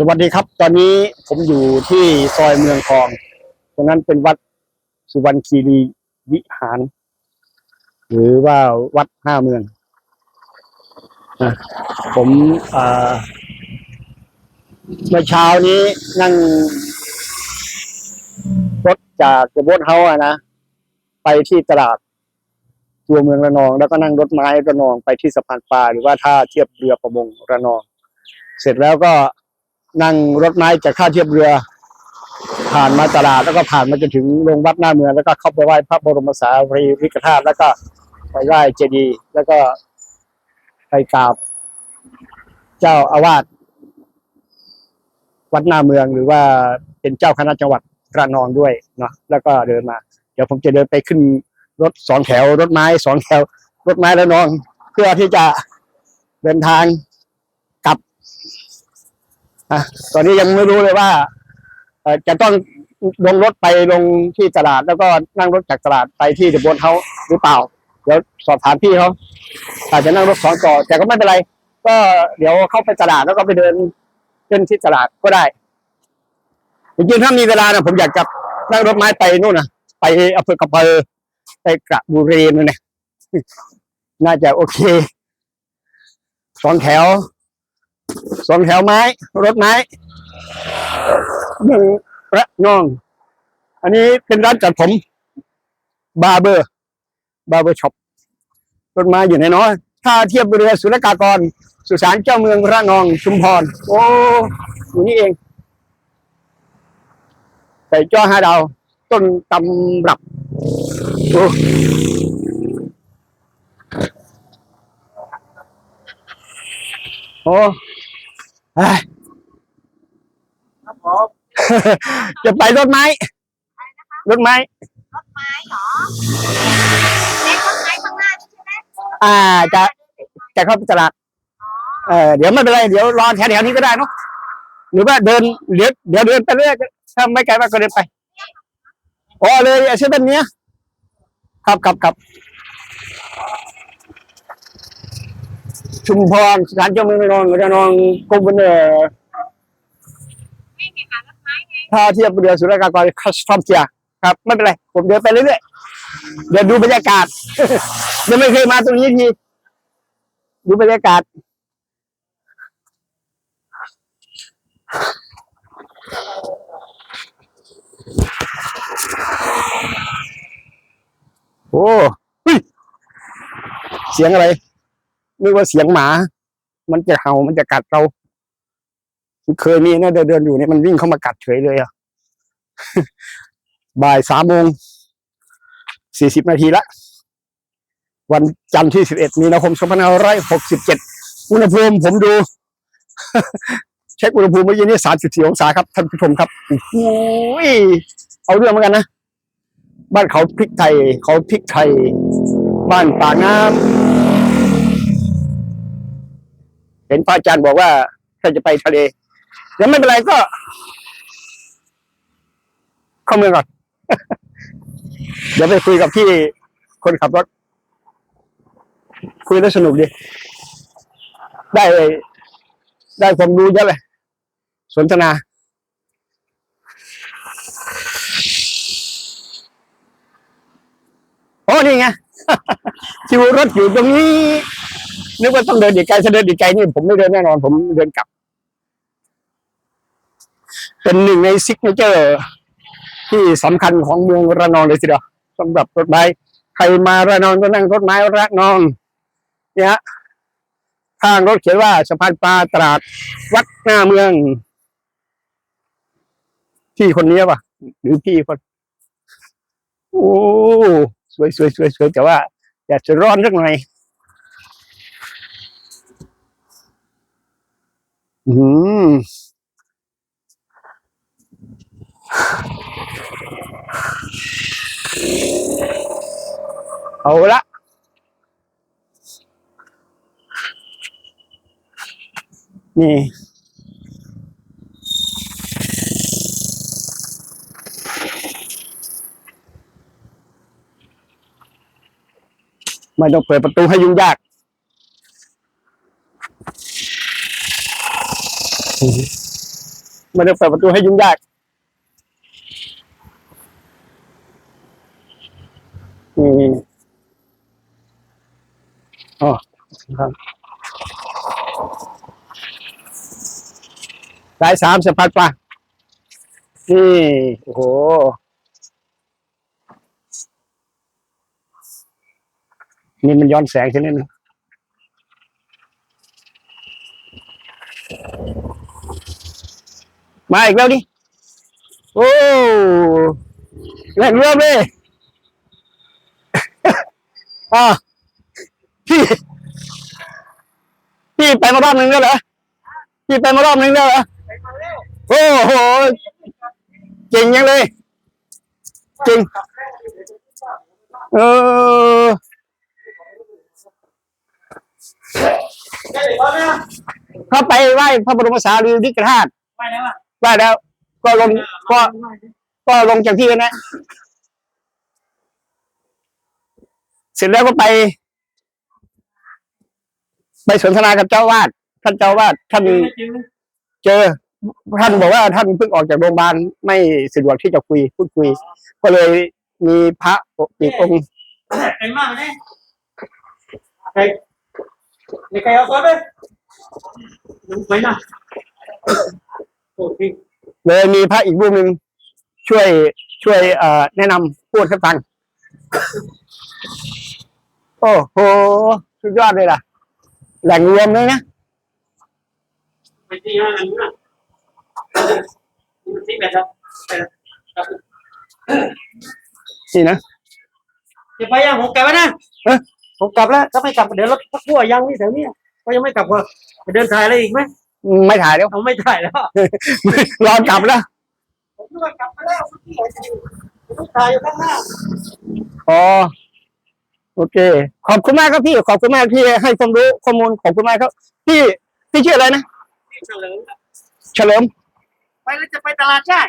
สวัสดีครับ ตอนนี้ผมอยู่ที่ซอยเมืองทองตรงนั้นเป็นวัดสุวรรณคีรีวิหาร หรือว่าวัดห้าเมืองนะผมเมื่อเช้านี้นั่งรถจากเดอะโบสเฮาส์อะนะ ไปที่ตลาดตัวเมืองระนอง แล้วก็นั่งรถไม้ระนองไปที่สะพานปลาหรือว่าท่าเทียบเรือประมงระนอง เสร็จแล้วก็ นั่งรถไม้จากท่าเทียบเรือ ผ่านมาตลาดแล้วก็ผ่านมาจนถึงโรงวัดหน้าเมืองแล้วก็เข้าไปไหว้พระบรมสารีริกธาตุแล้วก็ไปไหว้เจดีย์แล้วก็ไปกราบ เจ้าอาวาสวัดหน้าเมืองหรือว่าเป็นเจ้าคณะจังหวัดระนองด้วยเนาะแล้วก็เดินมา เดี๋ยวผมจะเดินไปขึ้นรถสองแถวรถไม้สองแถวรถไม้ระนอง เพื่อที่จะเดินทาง อะตอนนี้ยังไม่รู้เลยว่าจะต้องลงรถไปลงที่ตลาด แล้วก็นั่งรถจากตลาดไปที่เดอะบนเฮาหรือเปล่า เดี๋ยวสอบถามพี่เขาอาจจะนั่งรถสองต่อแต่ก็ไม่เป็นไร ก็เดี๋ยวเข้าไปตลาดแล้วก็ไปเดินเล่นที่ตลาดก็ได้จริงๆถ้ามีเวลานะผมอยากจะนั่งรถไม้ไปนู่นนะไปอำเภอกระเพอไปกระบุรีนู่นนะน่าจะโอเคสองแถว สองแถวไม้ รถไม้หนึ่งระนอง อันนี้เป็นร้านจัดผมบาร์เบอร์บาร์เบอร์ช็อปรถไม้อยู่ในน้อยถ้าเทียบเรือสุรกากร สุสานเจ้าเมืองระนองชุมพร โอ้อยู่นี่เอง ใส่จ้อห้าดาว ต้นตำรับโอ้โอ ครับผมจะไปรถไม้รถไม้รถไม้เหรอเล็กรถไม้ข้างหน้านี่ใช่ไหมอ่าจะจะเข้าไปตลาดเออเดี๋ยวไม่เป็นไรเดี๋ยวรอแถวๆนี้ก็ได้เนอะหรือว่าเดินเดี๋ยวเดี๋ยวเดินไปเรื่อยถ้าไม่ไกลมากก็เดินไปอ๋อเลยไอ้เส้นเนี้ยครับครับครับ ชุมพรสถานเจ้าเมืองระนองระนองกรมเนอร์นี่ไงคะรถไม้ไงถ้าเทียบเรือสุรกากรคัสตอมเซียครับไม่เป็นไร ผมเดินไปเรื่อยๆเดี๋ยวดูบรรยากาศยังไม่เคยมาตรงนี้ทีดูบรรยากาศโอ้เฮ้ยเสียงอะไร นึกว่าเสียงหมา มันจะเห่ามันจะกัดเรา เคยมีนะเดินเดินอยู่เนี่ยมันวิ่งเข้ามากัดเฉยเลยอะบ่ายสามโมงสี่สิบนาทีละ วันจันทร์ที่สิบเอ็ดมีนาคมสองพันห้าร้อยหกสิบเจ็ดอุณหภูมิผมดู เช็คอุณหภูมิเมื่อกี้นี้สามสิบสี่องศาครับท่านผู้ชมครับโอ้โหยเอาเรื่องเหมือนกันนะบ้านเขาพริกไทย เขาพริกไทย บ้านป่าน้ำ เห็นพระอาจารย์บอกว่าถ้าจะไปทะเลยังไม่เป็นไรก็เข้าเมืองก่อน เดี๋ยวไปคุยกับพี่คนขับรถ คุยแล้วสนุกดี ได้ ได้ความรู้เยอะเลย สนทนาโอ้นี่ไงคิวรถอยู่ตรงนี้ นึกว่าต้องเดินอีกไกลถ้าเดินอีกไกลนี่ผมไม่เดินแน่นอน ผมเดินกลับ เป็นหนึ่งในซิกเนเจอร์ ที่สำคัญของเมืองระนองเลยทีเดียวสำหรับรถไม้ใครมาระนองก็นั่งรถไม้ระนอง เนี่ยฮะข้างรถเขียนว่าสะพานปลาตลาดวัดหน้าเมืองพี่คนนี้ป่ะ หรือพี่คน โอ้สวยสวยสวยสวยแต่ว่าอยากจะร้อนสักหน่อย อืมเอาละนี่ ไม่ต้องเปิดประตูให้ยุ่งยาก ม่ได้เปิดประตูให้ยุ่งยากอืมอ๋อครับสายสามสะพัดปะนี่โอ้โหนี่มันย้อนแสงใช่ไหมนะ มาอีกแล้วดิ โอ้แรงเริ่มเลยอ่าพี่ พี่ไปมารอบนึงแล้วเหรอ พี่ไปมารอบนึงแล้วเหรอ โอ้โห เก่งยังเลยเก่งเออเขาไปไหว้พระบรมสารีริกธาตุไปแล้วอะ ไหว้แล้ว ก็ลงก็ก็ลงจากที่นะ เสร็จแล้วก็ไป ไปสนทนากับเจ้าวาดท่านเจ้าวาดท่านเจอ ท่านบอกว่าท่านเพิ่งออกจากโรงพยาบาลไม่สะดวกที่จะคุยพูดคุย ก็เลยมีพระอีกองค์เต็มากเลยใครนี่ใครเอาตัวไปไปนะ เลยมีพระอีกรูปหนึ่งช่วยช่วยเอ่อแนะนำพูดให้ฟัง โอ้โหสุดยอดเลยล่ะ แหล่งรวมเลยนะไปที่ห้างนั้นนะที่แบบครับนี่นะจะไปยังผมกลับแล้วนะเอ๊ะผมกลับแล้วถ้าไม่กลับเดี๋ยวรถพักพัวยังนี่แถวนี้ก็ยังไม่กลับว่าไปเดินถ่ายอะไรอีกไหม ไม่ถ่ายแล้วเอาไม่ถ่ายแล้วรอกลับแล้วผมนึกว่ากลับมาแล้วที่ไหนจะอยู่ผมถ่ายอยู่ข้างหน้าอ๋อโอเค ขอบคุณมากครับพี่ ขอบคุณมากที่ให้ความรู้ข้อมูลขอบคุณมากครับ พี่พี่ชื่ออะไรนะที่เฉลิมเฉลิม ไปแล้วจะไปตลาดใช่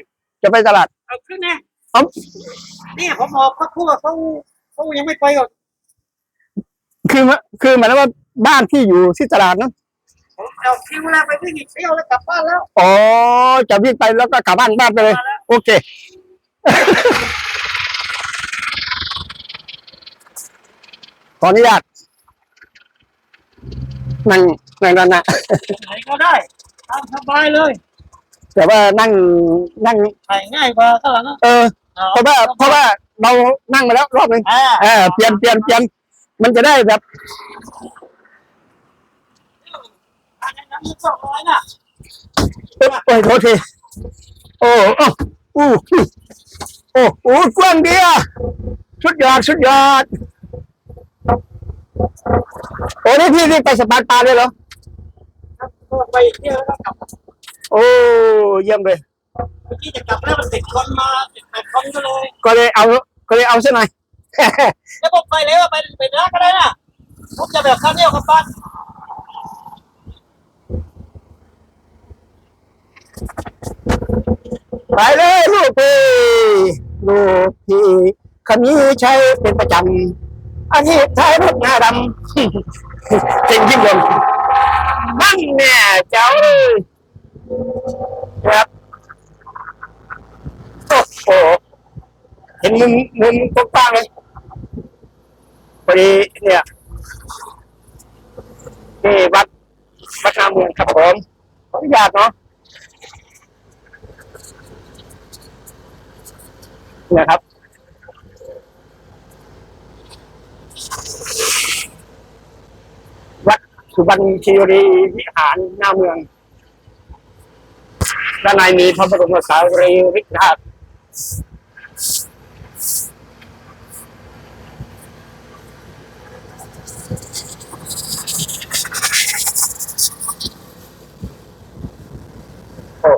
จะไปตลาดเอาขึ้นไงเอ้านี่ผมบอกพักพัวเขาเขายังไม่ไปก่อนคือมะคือหมายถึงว่าบ้านที่อยู่ที่ตลาดเนอะ ผมเอาคิวแล้วไปวิ่งอีกเที่ยวแล้วกลับบ้านแล้วอ๋อจะวิ่งไปแล้วก็กลับบ้านบ้านไปเลยมาแล้วโอเค ขออนุญาตนั่งนั่งด้านหน้าไหนก็ได้ตามสบายเลย แต่ว่านั่งนั่งถ่ายง่ายกว่าข้างหลังอะเออ เพราะว่าเพราะว่าเรานั่งมาแล้วรอบหนึ่งอ่าเออเปลี่ยนเปลี่ยนเปลี่ยนมันจะได้แบบอันนั้น สองร้อยน่ะโอ้ยโทษทีโอ้โอ้อู้โอ้โอ้กว้างดีอะสุดยอดสุดยอดโอ้นี่พี่นี่ไปสปาร์ตาเลยเหรอไปเที่ยวแล้วกลับโอ้เยี่ยมเลยเมื่อกี้จะกลับแล้วมันติดคนมาติดแปดคนก็เลย ก็เลยเอาก็เลยเอาซะหน่อยแล้วผมไปแล้วไปไปร้านก็ได้นะผมจะแบบข้าวเหนียวกับปั้น ไปเลยลูกพี่ลูกพี่คันนี้ใช้เป็นประจำอาชีพท้ายรถหน้าดำเก่งยิ่งยนนั่นเนี่ยเจ้าเลยครับโอ้โหเห็นมุมมุมกว้างเลยพอดีเนี่ยนี่วัดวัดนาเมืองครับผมขออนุญาตเนาะ นะครับ วัดสุวรรณคีรีวิหารหน้าเมืองด้านในมีพระบรมสารีริกธาตุโอ้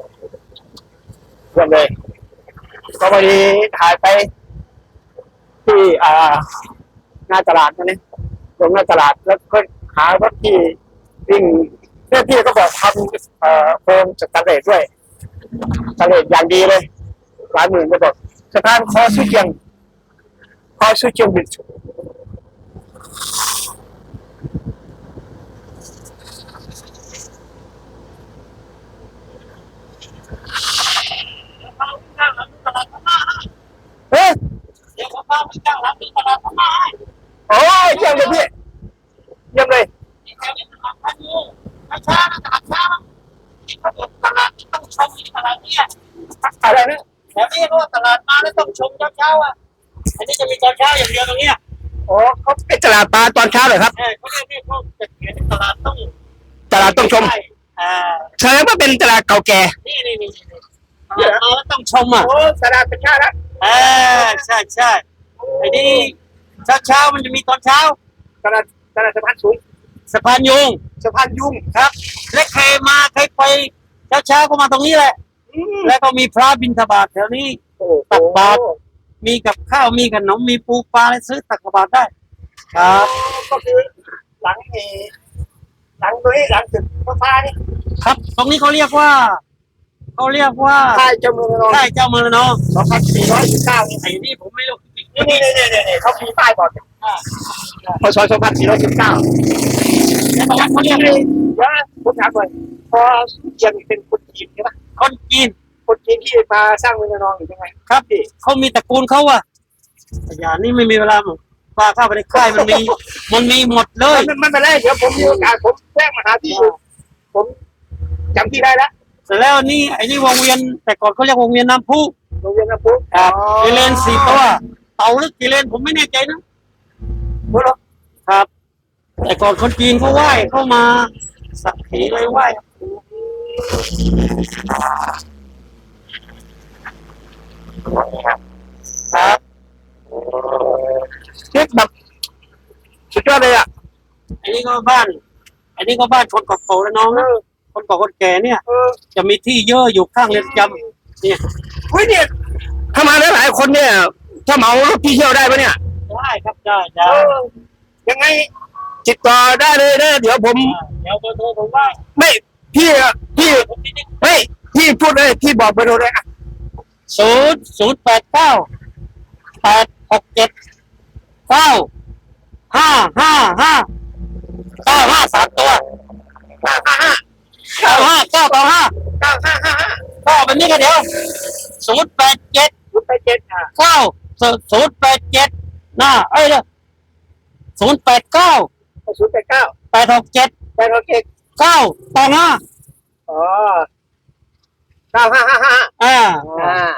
ยี่ยมเลย ก็พอดีถ่ายไป ที่อ่าหน้าตลาดนะเนี่ยลงหน้าตลาดแล้วก็หารถที่วิ่งเพื่อนพี่ก็บอกทำเอ่อโครงสแตนเลด้วยสแตนเลสอย่างดีเลยหลายหมื่นก็บอกสะพานคอสุเชียงคอสุเชียงบิด ยี่ยมเลยพี่เยี่ยมเลย แถวนี้ตลาดพันยูช้าๆนะตลาดช้าที่เขาบอกตลาดที่ต้องชมตลาดเนี่ย อะไรนะ แถวนี้เขาว่าตลาดมาแล้วต้องชมเช้าๆ อะ อันนี้จะมีตอนเช้าอย่างเดียวตรงเนี้ยอ๋อเขาเป็นตลาดปลาตอนเช้าเหรอครับ เออเขาเรียกเรียกเขาจะเขียนตลาดต้องตลาดต้องชมอ่าแสดงว่าเป็นตลาดเก่าแก่ นี่นี่นี่นี่ตลาดมาแล้วต้องชมอะ โอ้ตลาดเป็นชาติแล้วเออใช่ใช่ไอ้นี่เช้าเช้าๆมันจะมีตอนเช้า ตลาดตลาดสะพานสูงสะพานยุงสะพานยุ่งครับและเคยมาเคยไปเช้าเช้าๆก็มาตรงนี้แหละ แล้วก็มีพระบิณฑบาตแถวนี้โอ้ตักบาตร มีกับข้าวมีขนมมีปูปลาอะไรซื้อตักบาตรได้ ครับก็คือหลังเอหลังตรงนี้หลังตึกฟ้าๆนี่ครับ ตรงนี้เขาเรียกว่าเขาเรียกว่าค่ายเจ้าเมืองระนองค่ายเจ้าเมืองระนองสองพันสี่ร้อยสิบเก้านี่ไอ้นี่ผมไม่รู้จริงนี่นี่นี่นี่นี่เขามีป้ายบอกพศสองพันสี่ร้อยสิบเก้าแล้วตรงนั้นเขาเขาเรีเรียยกกเลยว่าผมถามก่อนพอเชียงเป็นคนจีนใช่ปะคนจีนคนจีน ที่มาสร้างเมืองระนองอยู่ยังไงครับเขามีตระกูลเขาอะแต่อย่างนี้ไม่มีเวลาหมดปลาเข้าไปในค่ายมันมี มันมีหมดเลย มันมันไม่ได้เดี๋ยวผมมีโอกาสผมแจ้งมาหาที่อยู่ผมจำที่ได้แล้วเสร็จแล้วนี่ไอ้นี่วงเวียนแต่ก่อนเขาเรียกวงเวียนน้ำพุโรงเรียนน้ำพุครับกิเลนสี่ตัวเต่าหรือกิเลนผมไม่แน่ใจนะพุทธครับ แต่ก่อนคนจีนเขาไหว้เข้ามา สักขีเลยไหว้ ครับเช็คแบบสุดยอดเลยอะ อันนี้ก็บ้าน อันนี้ก็บ้านคนเก่าๆแล้วน้องนะคนเก่าคนแก่เนี่ยเออจะมีที่เยอะอยู่ข้างเรือนจำเนี่ยเฮ้ยเนี่ยถ้ามาหลายๆคนเนี่ยถ้าเหมารถที่เที่ยวได้ปะเนี่ย ได้ครับได้ได้เออยังไงติดต่อได้เลยนะเดี๋ยวผม เดี๋ยวเบอร์โทรผมว่าไม่พี่อะพี่ผมนี่ไม่พี่พูดเลยพี่บอกเบอร์โทรเลยอะ ศูนย์ศูนย์แปดเก้าแปดหกเจ็ดเก้าห้าห้าห้าเก้าห้าสามตัวห้าห้าห้าเก้าห้าเก้าต่อห้าเก้าห้าห้าห้าก็แบบนี้ก็เดี๋ยวศูนย์แปดเจ็ดศูนย์แปดเจ็ดอะเก้าศูนย์แปดเจ็ดนะเอ้ยศูนย์แปดเก้าศูนย์แปดเก้าแปดหกเจ็ดแปดหกเจ็ดเก้าต่อห้าอ๋อ เก้าห้าห้าห้าอ่าอ่า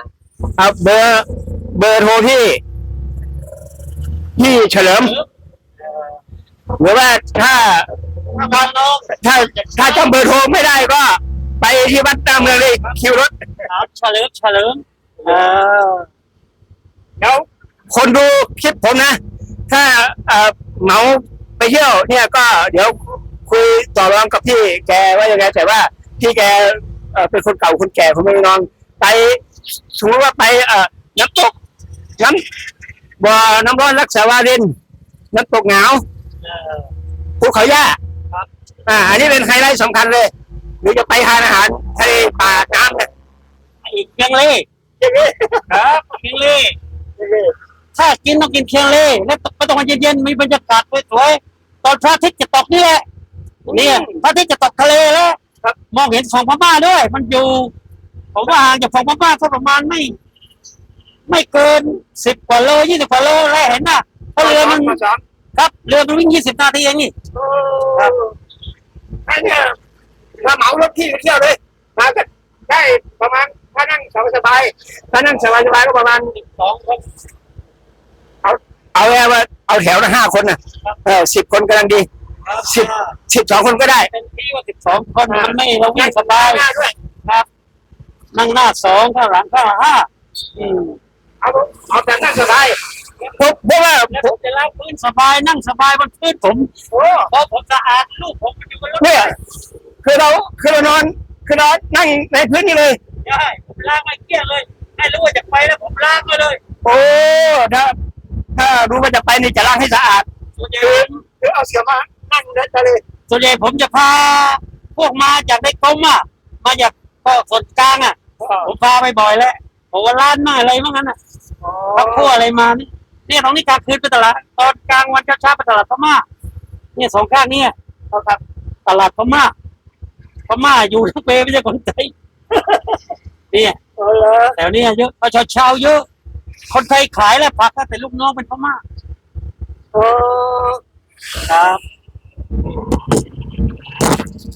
เอาเบอร์เบอร์โทรพี่พี่เฉลิม หรือว่าถ้า บ้านน้องถ้าถ้าจำเบอร์โทรไม่ได้ก็ ไปที่วัดตามเมืองเลยคิวรถ สาวเฉลิมเฉลิมเออแล้วคนดูคลิปผมนะ ถ้าเอ่อเหมาไปเที่ยวเนี่ยก็เดี๋ยวคุยต่อรองกับพี่แกว่ายังไงแต่ว่าพี่แก เอ่อเป็นคนเก่าคนแก่ผมไม่นอน ไปสมมติว่าไปเอ่อน้ำตกน้ำบ่อน้ำร้อนรักษาวารินน้ำตกเหงาเออภูเขาหญ้าครับอ่า อันนี้เป็นไฮไลท์สำคัญเลยหรือจะไปทานอาหารทะเลป่าน้ำเนี่ยอีกเคียงเล่อย่างนี้ครับเคียงเล่ถ้ากินต้องกินเคียงเล่แล้วไม่ต้องมาเย็นๆมีบรรยากาศสวยๆตอนพระอาทิตย์จะตกนี่แหละเนี่ยพระอาทิตย์จะตกทะเลแล้วครับ มองเห็นฝั่งพม่าด้วย มันอยู่ผมว่าห่างจากฝั่งพม่าก็ประมาณไม่ ไม่เกินสิบกว่าโลยี่สิบกว่าโลแล้วเห็นป่ะเพราะเรือมันมาสองครับ เรือมันวิ่งยี่สิบนาทีเองนี่ครับอันเนี้ยถ้าเหมารถที่ไปเที่ยวเลยมากันได้ประมาณถ้านั่งสบายสบายๆถ้านั่งสบายสบายๆก็ประมาณสองคนเอาแค่ว่าเอาแถวละห้าคนน่ะเออสิบคนกำลังดี สิบสิบสองคนก็ได้ เป็นที่ว่าสิบสองคนมันไม่เราวิ่งสบายหน้าด้วยครับ นั่งหน้าสองข้างหลังข้างห้าอืมเอาเอาแต่นั่งสบายเพราะเพราะว่าแล้วผมจะลากพื้นสบายนั่งสบายบนพื้นผมโอ้เพราะผมสะอาดลูกผมอยู่บนรถเนี่ยคือเราคือเรานอนคือเรานั่งในพื้นนี่เลยใช่ผมล้างไม่เกลี้ยงเลยให้รู้ว่าจะไปแล้วผมล้างไปเลย โอ้ถ้าถ้ารู้ว่าจะไปนี่จะล้างให้สะอาดส่วนใหญ่คือคือเอาเสียมา นั่งในทะเลส่วนใหญ่ผมจะพาพวกมาจากในกรมอะ มาจากพ่อส่วนกลางอะ ผมพาไปบ่อยแล้วผมว่าร้านมาอะไรมั่งนั้นอะพักพวกอะไรมานี่เนี่ยตรงนี้กลางคืนไปตลาดตอนกลางวันเช้าๆไปตลาดพม่าเนี่ยสองข้างเนี่ยครับตลาดพม่าพม่าอยู่ทั้งเปไม่ใช่คนไทยเนี่ยแถวเนี้ยเยอะประชาชาวเยอะ คนไทยขายแล้วผักแต่ลูกน้องเป็นพม่าเออครับ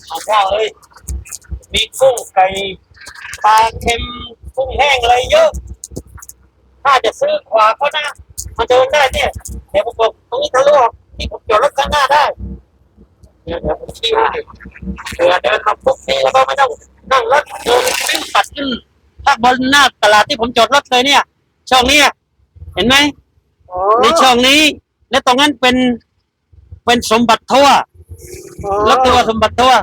เอาข้าวเลยมีกุ้งไก่ปลาเค็มกุ้งแห้งอะไรเยอะ ถ้าจะซื้อขวาเขานะมาเดินได้เนี่ยเดี๋ยวผมบอกตรงนี้ทะลุออกที่ผมจอดรถข้างหน้าได้เดี๋ยวเดี๋ยวผมชี้ให้เผื่อเดินมาปุ๊บนี่แล้วก็ไม่ต้องนั่งรถเดินวิ่งปัดขึ้นถ้าบนหน้าตลาดที่ผมจอดรถเลยเนี่ย ช่องเนี้ยเห็นไหมในช่องนี้ และตรงนั้นเป็น เป็นสมบัติทั่วรถทัวร์สมบัติทั่ว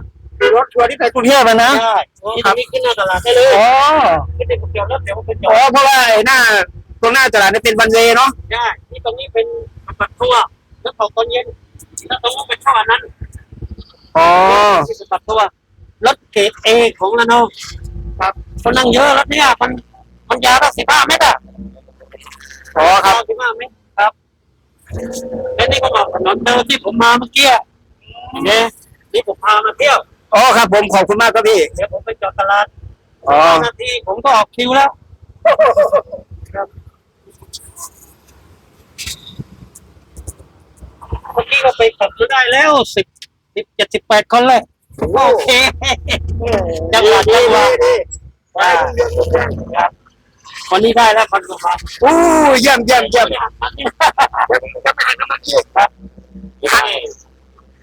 รถทัวร์ที่ไปกรุงเทพอะนะใช่ที่ตรงนี้ขึ้นหน้าตลาดได้เลยอ๋อไม่ได้ผมจอดรถเดี๋ยวผมไปจออ๋อดเพราะว่าไอ้หน้าตรงหน้าตลาดเนี่ยเป็นบันเวย์เนาะใช่ที่ตรงนี้เป็นสมบัติทั่วแล้วของตอนเย็นแล้วตรงนู้นเป็นช่องอันนั้นอ๋อที่สมบัติทั่วรถเกรดเอของระนองครับคนนั่งเยอะรถเนี่ยมันมันยาวตั้งสิบห้าเมตรอะ อ๋อครับ สิบห้าเมตรครับและนี่ก็บอก ถนนเดิมที่ผมมาเมื่อกี้เนี่ยที่ผมพามาเที่ยวอ๋อครับ ผมขอบคุณมากครับพี่ เดี๋ยวผมไปจอดตลาดอ๋อ ห้านาทีผมก็ออกคิวแล้วครับเมื่อกี้ก็ไปขับอยู่ได้แล้วสิบสิบเจ็ดสิบแปดคนเลยโอเค จังหวัดจังหวัดอ่าครับวันนี้ได้แล้วคนกว่าโอ้เยี่ยมเยี่ยมเยี่ยม ครับเดี๋ยวได้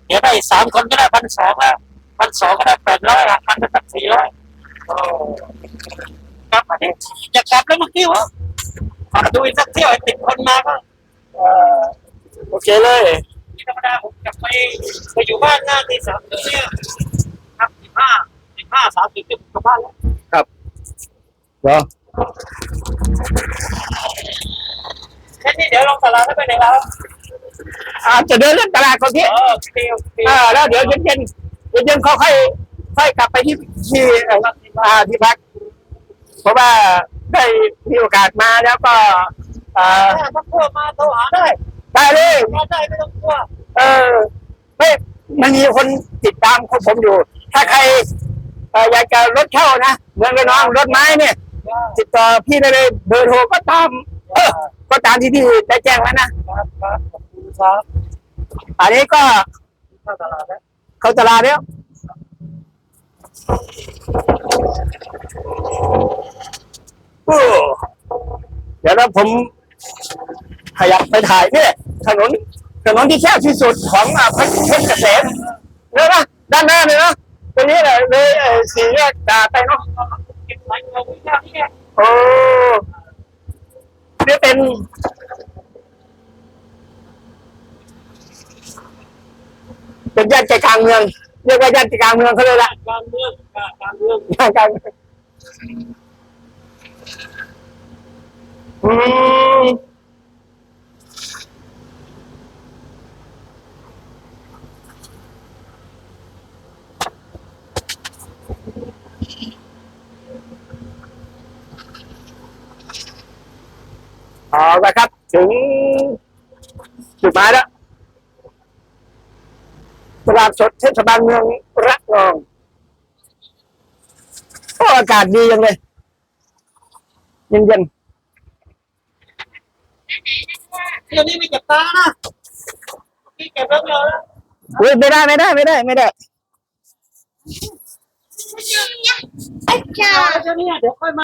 เดี๋ยวได้สามคนก็ได้พันสองแล้วพันสองก็ได้แปดร้อยพันก็ได้สี่ร้อยครับอันนี้จะกลับแล้วเมื่อกี้วะขอดูอีกสักเที่ยวให้ติดคนมาก็โอเคเลยที่ธรรมดาผมจะไปไปอยู่บ้านหน้าที่สามเดือนเนี่ยครับสิบห้าสิบห้าสามสิบที่ผมกลับบ้านแล้วเหรอแค่นี้เดี๋ยวลงตลาดแล้วไปไหนแล้ว อาจจะเดินเล่นตลาดก่อนพี่เออเที่ยวเที่ยวอ่าแล้วเดี๋ยวเย็นเย็นเย็นเย็นๆเขาค่อยค่อยกลับไปที่ที่เอ่ออ่าที่พัก เพราะว่าได้มีโอกาสมาแล้วก็อ่าถ้าพวกมาโทรหาได้ได้เลยมาได้ไม่ต้องกลัวเออไม่มันมีคนติดตามของผมอยู่ ถ้าใครเอ่ออยากจะรถเช่านะเหมือนกับน้องรถไม้เนี่ย ติดต่อพี่ได้เลยเบอร์โทรก็ตามเออก็ตามที่พี่ได้แจ้งไว้นะ ครับ อันนี้ก็เข้าตลาดแล้วเข้าตลาดแล้วเดี๋ยวนะผมขยับไปถ่ายเนี่ยถนนถนนที่แคบที่สุดของอ่าเพชรเพชรเกษมเนี่ยนะด้านหน้าเลยนะตรงนี้แหละเลยสี่แยกด่าไปเนาะเก็บสายเงินไว้ที่นี่โอ้นี่เป็น เป็นย่านใจกลางเมือง เรียกว่าย่านใจกลางเมืองเขาเลยละการเมืองการเมืองย่านกลางเมืองอืมเอาละครับ ถึงจุดหมายแล้ว ตลาดสดเทศบาลเมืองระนองโอ้อากาศดีจังเลยเย็นเดี๋ยวนี้ไม่เก็บตานะพี่เก็บแล้วเดียวแล้วๆอุ้ยไม่ได้ไม่ได้ไม่ได้ไม่ได้ไอ้เจ้าเดี๋ยวนี้เดี๋ยวค่อยมา